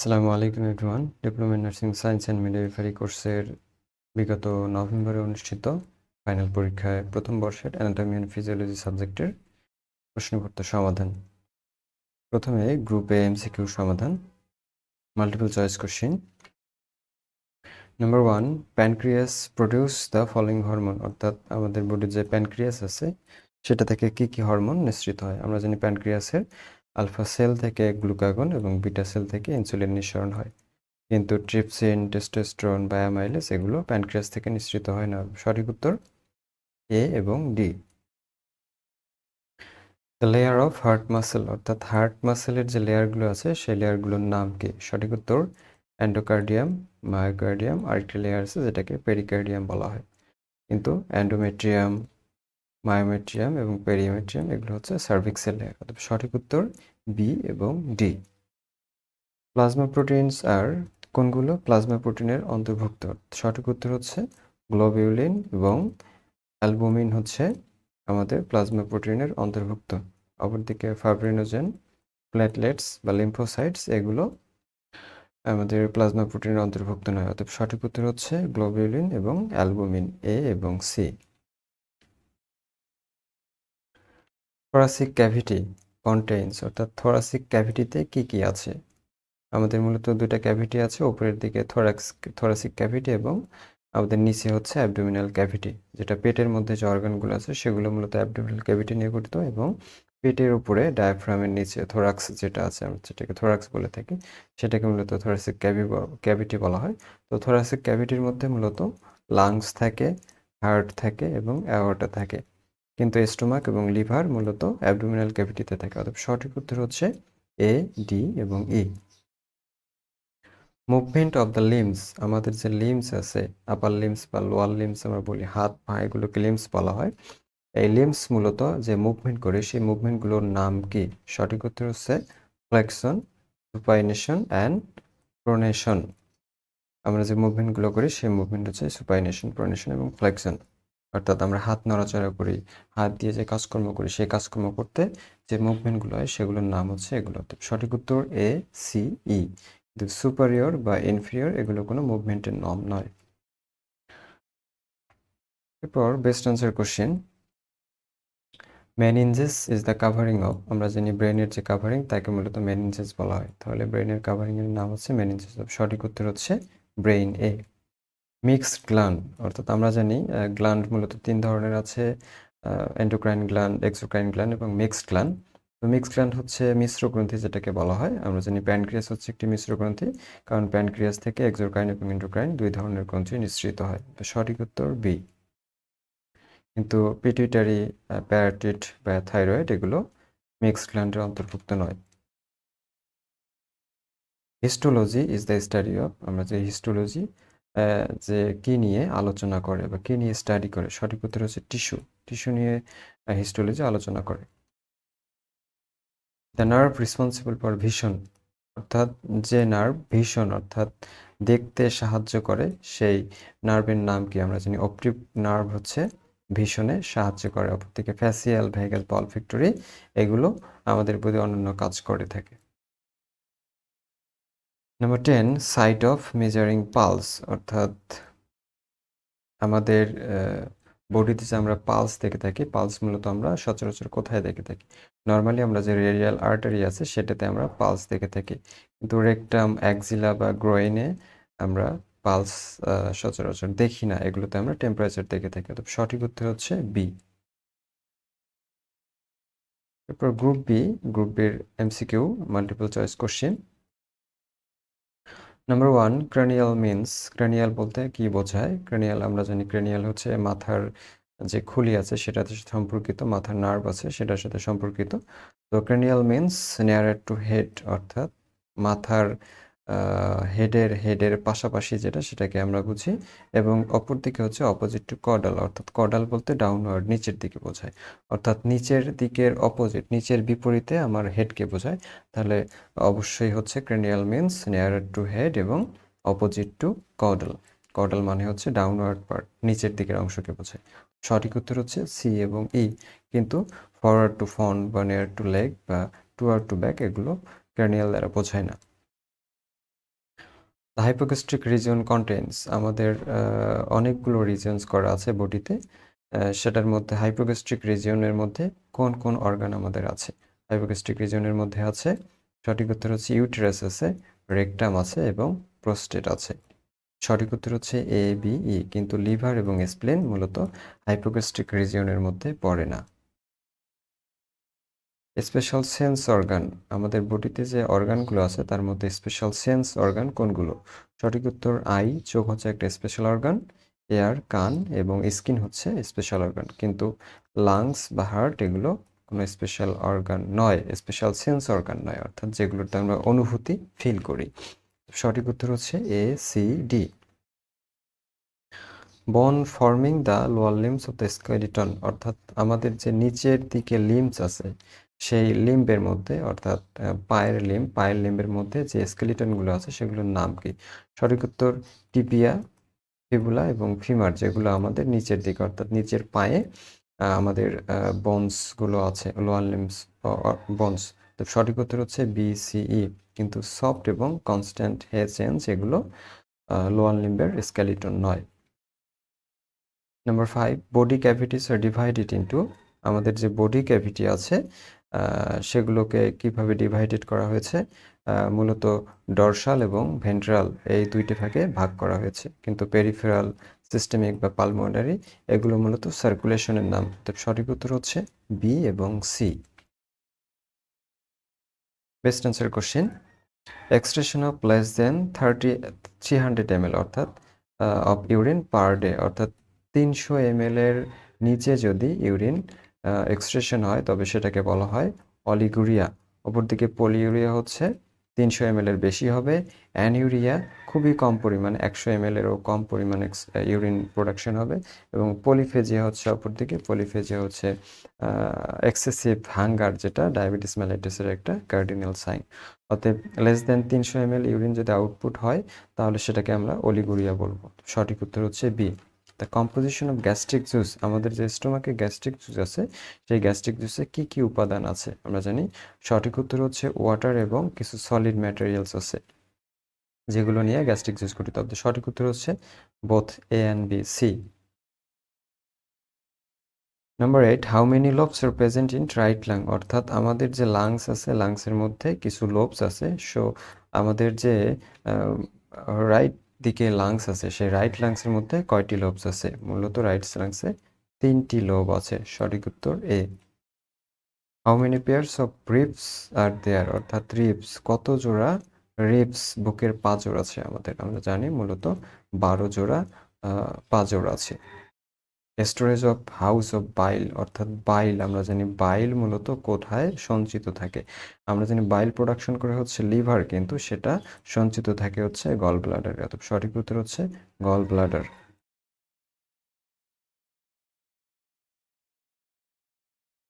আসসালামু আলাইকুম everyone. Diploma in nursing science and midwifery কোর্সের বিগত নভেম্বরে অনুষ্ঠিত ফাইনাল পরীক্ষায় প্রথম বর্ষের অ্যানাটমি অ্যান্ড ফিজিওলজি সাবজেক্টের প্রশ্নপত্র সমাধান। প্রথমে গ্রুপ এ এমসিকিউ সমাধান। Multiple choice question number one pancreas produce the following hormone অর্থাৎ আমাদের বডির যে প্যানক্রিয়াস আছে, সেটা থেকে কি কি হরমোন নিঃসৃত হয়? আমরা জানি প্যানক্রিয়াসের আলফা সেল থেকে গ্লুকাগন এবং বিটা সেল থেকে ইনসুলিন নিঃসরণ হয়। কিন্তু ট্রিপসিন, টেস্টোস্টেরন বায়োমাইলেস এগুলো প্যানক্রিয়াস থেকে নিঃসৃত হয় না। সঠিক উত্তর? এ এবং D layer of heart muscle অর্থাৎ হার্ট মাসেলের যে লেয়ারগুলো আছে, সেই লেয়ারগুলোর নাম কি? সঠিক উত্তর? অ্যান্ডোকার্ডিয়াম মায়োকার্ডিয়াম আরেকটি লেয়ার আছে যেটাকে পেরিকার্ডিয়াম বলা হয়। কিন্তু অ্যান্ডোমেট্রিয়াম মায়োমেট্রিয়াম এবং পেরিমেট্রিয়াম এগুলো হচ্ছে সার্ভিক্সেল লেয়ার অর্থাৎ সঠিক উত্তর বি এবং ডি প্লাজমা প্রোটিনস আর কোনগুলো? প্লাজমা প্রোটিনের অন্তর্ভুক্ত। সঠিক উত্তর হচ্ছে গ্লোবিউলিন এবং অ্যালবুমিন হচ্ছে আমাদের প্লাজমা প্রোটিনের অন্তর্ভুক্ত। অপরদিকে ফাইব্রিনোজেন প্লেটলেটস বা লিম্ফোসাইটস এগুলো আমাদের প্লাজমা প্রোটিনের অন্তর্ভুক্ত নয়। অতএব সঠিক উত্তর হচ্ছে গ্লোবিউলিন এবং অ্যালবুমিন এ এবং সি থোরাসিক ক্যাভিটি কন্টেইনস অর্থাৎ থোরাসিক ক্যাভিটিতে কি কি আছে? আমাদের মূলত দুটা ক্যাভিটি আছে, উপরের দিকে থোরাক্স থোরাসিক ক্যাভিটি এবং আমাদের নিচে হচ্ছে অ্যাবডোমিনাল ক্যাভিটি যেটা পেটের মধ্যে যে অর্গানগুলো আছে, সেগুলো মূলত অ্যাবডোমিনাল ক্যাভিটি নিয়ে গঠিত এবং পেটের উপরে ডায়াফ্রামের নিচে থোরাক্স যেটা আছে, আমরা যেটাকে থোরাক্স বলে থাকি, সেটাকে মূলত থোরাসিক ক্যাভি ক্যাভিটি বলা হয়। তো থোরাসিক ক্যাভিটির মধ্যে মূলত লাংস থাকে হার্ট থাকে এবং অ্যাওয়ার্টা থাকে। কিন্তু স্টোমাক এবং লিভার মূলত অ্যাবডোমিনাল ক্যাভিটিতে থাকে। অর্থাৎ সঠিক উত্তর হচ্ছে এ ডি এবং E movement of the limbs আমাদের যে লিমস আছে আপার লিমস বা লোয়ার লিমস আমরা বলি, হাত, পা, এগুলোকে লিমস বলা হয়। এই লিমস মূলত যে মুভমেন্ট করে, সেই মুভমেন্টগুলোর নাম কি? সঠিক উত্তর হচ্ছে ফ্লেকশন সুপাইনেশন অ্যান্ড প্রোনেশন আমরা যে মুভমেন্টগুলো করি, সেই মুভমেন্ট হচ্ছে সুপাইনেশন প্রোনেশন এবং ফ্লেকশন অর্থাৎ আমরা হাত নড়াচড়া করি, হাত দিয়ে যে কাজকর্ম করি, সেই কাজকর্ম করতে যে মুভমেন্টগুলো হয় সেগুলোর নাম হচ্ছে এগুলো। সঠিক উত্তর এ সি ই কিন্তু সুপারিয়র বা ইনফিরিয়র এগুলো কোনো মুভমেন্টের নাম নয়। এরপর best answer question meninges is the covering of আমরা জানি ব্রেনের যে কাভারিং তাকে মূলত মেনিনজেস বলা হয়। তাহলে ব্রেনের কাভারিংয়ের নাম হচ্ছে মেনিনজেস সঠিক উত্তর হচ্ছে ব্রেইন এ মিক্সড গ্ল্যান্ড, অর্থাৎ আমরা জানি গ্ল্যান্ড মূলত তিন ধরনের আছে এন্ডোক্রাইন গ্ল্যান্ড এক্সোক্রাইন গ্ল্যান্ড এবং মিক্সড গ্ল্যান্ড তো মিক্সড গ্ল্যান্ড হচ্ছে মিশ্র গ্রন্থি যেটাকে বলা হয়। আমরা জানি প্যানক্রিয়াস হচ্ছে একটি মিশ্র গ্রন্থি, কারণ প্যানক্রিয়াস থেকে এক্সোক্রাইন এবং এন্ডোক্রাইন দুই ধরনের গ্রন্থি নিঃসৃত হয়। তো সঠিক উত্তর বি। কিন্তু পিটুইটারি প্যারাটিট বা থাইরয়েড এগুলো মিক্সড গ্ল্যান্ডের অন্তর্ভুক্ত নয়। Histology is the study of আমরা যে হিস্টোলজি যে কি নিয়ে আলোচনা করে বা কি নিয়ে স্টাডি করে? সঠিক উত্তর হচ্ছে টিস্যু টিস্যু নিয়ে হিস্টোলজি আলোচনা করে। The nerve responsible for vision অর্থাৎ যে নার্ভ ভিশন অর্থাৎ দেখতে সাহায্য করে, সেই নার্ভের নাম কি আমরা জানি? অপটিভ নার্ভ হচ্ছে ভীষণে সাহায্য করে। অপরদিকে ফ্যাসিয়াল ভেগেল পল ফ্যাক্টরি এগুলো আমাদের প্রতি অন্যান্য কাজ করে থাকে। Number ten site of measuring pulse অর্থাৎ আমাদের বডিতে যে আমরা পালস দেখে থাকি পালস মূলত আমরা সচরাচর কোথায় দেখে থাকি? নর্মালি আমরা যে রেডিয়াল আর্টারি আছে, সেটাতে আমরা পালস দেখে থাকি। কিন্তু রেকটাম অ্যাক্সিলা বা গ্রোয়েনে আমরা পালস সচরাচর দেখি না। এগুলোতে আমরা টেম্পারেচার দেখে থাকি। তো সঠিক উত্তর হচ্ছে বি এরপর গ্রুপ বি গ্রুপ বির MCQ multiple choice question number one cranial means cranial বলতে কি বোঝায়? ক্রেনিয়াল আমরা জানি ক্রেনিয়াল হচ্ছে মাথার যে খুলি আছে, সেটাতে সম্পর্কিত, মাথার নার্ভ আছে, সেটার সাথে সম্পর্কিত। তো cranial means nearest to head অর্থাৎ মাথার হেডের হেডের পাশাপাশি যেটা সেটাকে আমরা বুঝি এবং অপর দিকে হচ্ছে অপোজিট টু কডাল অর্থাৎ কডাল বলতে ডাউনওয়ার্ড নিচের দিকে বোঝায়। অর্থাৎ নিচের দিকের অপোজিট নিচের বিপরীতে আমার হেডকে বোঝায়। তাহলে অবশ্যই হচ্ছে cranial means near to head এবং অপোজিট টু কডাল কডাল মানে হচ্ছে ডাউনওয়ার্ড পার্ট নিচের দিকের অংশকে বোঝায়। সঠিক উত্তর হচ্ছে সি এবং ই কিন্তু ফরওয়ার্ড টু ফ্রন্ট বা নিয়ার টু লেগ বা টুয়ার্ড টু ব্যাক এগুলো ক্রেনিয়াল দ্বারা বোঝায় না। দ্য হাইপোগ্যাস্ট্রিক রিজন কন্টেন্স আমাদের অনেকগুলো রিজনস করা আছে বডিতে সেটার মধ্যে হাইপোগ্যাস্ট্রিক রিজিয়নের মধ্যে কোন কোন অর্গান আমাদের আছে? হাইপোগ্যাস্ট্রিক রিজিয়নের মধ্যে আছে, সঠিক উত্তর হচ্ছে ইউটেরাস আছে রেকটাম আছে এবং প্রোস্টেট আছে। সঠিক উত্তর হচ্ছে এ বি ই কিন্তু লিভার এবং স্প্লেন মূলত হাইপোগ্যাস্ট্রিক রিজিয়নের মধ্যে পড়ে না। স্পেশাল সেন্স অর্গান আমাদের বডিতে যে অর্গানগুলো আছে, তার মধ্যে স্পেশাল সেন্স অর্গান কোনগুলো? সঠিক উত্তর আই, চোখ হচ্ছে একটা স্পেশাল অর্গান এয়ার কান এবং স্কিন হচ্ছে স্পেশাল অর্গান কিন্তু লাংস বা হার্ট এগুলো কোনো স্পেশাল অর্গান নয় স্পেশাল সেন্স অর্গান নয়, অর্থাৎ যেগুলোতে আমরা অনুভূতি ফিল করি। সঠিক উত্তর হচ্ছে A C D bone forming the lower limbs of the skeleton অর্থাৎ আমাদের যে নিচের দিকে লিম্বস আছে সেই লিম্বের মধ্যে, অর্থাৎ পায়ের লিম্ব, পায়ের লিম্বের মধ্যে যে স্কেলিটনগুলো আছে সেগুলোর নাম কি? সঠিক উত্তর, টিপিয়া, ফিবুলা এবং ফিমার, যেগুলো আমাদের নিচের দিকে, অর্থাৎ নিচের পায়ে আমাদের বনসগুলো আছে লোয়ার লিম্বস বনস তো সঠিক উত্তর হচ্ছে বিসিই কিন্তু সফট এবং কনস্ট্যান্ট হে চেঞ্জ এগুলো লোয়ার লিম্বের স্কেলিটন নয়। নাম্বার ফাইভ বডি ক্যাভিটিস আর ডিভাইডেড ইন্টু আমাদের যে বডি ক্যাভিটি আছে সেগুলোকে কীভাবে ডিভাইডেড করা হয়েছে মূলত ডরসাল এবং ভেন্ট্রাল এই দুইটি ভাগে ভাগ করা হয়েছে। কিন্তু পেরিফেরাল সিস্টেমিক বা পালমোনারি এগুলো মূলত সার্কুলেশনের নাম। তো সঠিক উত্তর হচ্ছে বি এবং C best answer question excretion of less than thirty three hundred M L অর্থাৎ অফ ইউরিন পার ডে অর্থাৎ তিনশো এম এর নিচে যদি ইউরিন এক্সট্রেশন হয়, তবে সেটাকে বলা হয় অলিগুরিয়া অপরদিকে পলিউরিয়া হচ্ছে তিনশো এম এর বেশি হবে। অ্যানিউরিয়া খুবই কম পরিমাণ, একশো এম এরও কম পরিমাণ ইউরিন প্রোডাকশন হবে। এবং পলিফেজিয়া হচ্ছে অপরদিকে পলিফেজিয়া হচ্ছে এক্সেসিভ হাঙ্গার যেটা ডায়াবেটিস মেলাইটিসের একটা কার্ডিনাল সাইন অতএব লেস দেন তিনশো এম ইউরিন যদি আউটপুট হয়, তাহলে সেটাকে আমরা অলিগুরিয়া বলব। সঠিক উত্তর হচ্ছে B the composition of gastric juice আমাদের যে স্টোমাকে গ্যাস্ট্রিক জুস আছে, সেই গ্যাস্ট্রিক জুসে কি কি উপাদান আছে আমরা জানি। সঠিক উত্তর হচ্ছে ওয়াটার এবং কিছু সলিড ম্যাটেরিয়ালস আছে, যেগুলো নিয়ে গ্যাস্ট্রিক জুস গঠিত। হবে সঠিক উত্তর হচ্ছে both A and B C number eight how many lobes are present in right lung অর্থাৎ আমাদের যে লাংস আছে লাংসের মধ্যে কিছু লোবস আছে। সো আমাদের যে রাইট দিকে লাংস আছে সেই রাইট লাংসের মধ্যে কয়টি লোবস আছে? মূলত রাইট লাংসে তিনটি লোব আছে সঠিক উত্তর A how many pairs of ribs are there অর্থাৎ রিপস কত জোড়া রিপস বুকের পাঁজর আছে আমাদের আমরা জানি মূলত বারো জোড়া আহ, জোড়া আছে। Storage of house of bile, অর্থাৎ বাইল, আমরা জানি বাইল মূলত কোথায় সঞ্চিত থাকে। আমরা জানি বাইল প্রোডাকশন করে হচ্ছে লিভার, কিন্তু সেটা সঞ্চিত থাকে হচ্ছে গল ব্লাডারে অর্থাৎ সঠিক উত্তর হচ্ছে গল ব্লাডার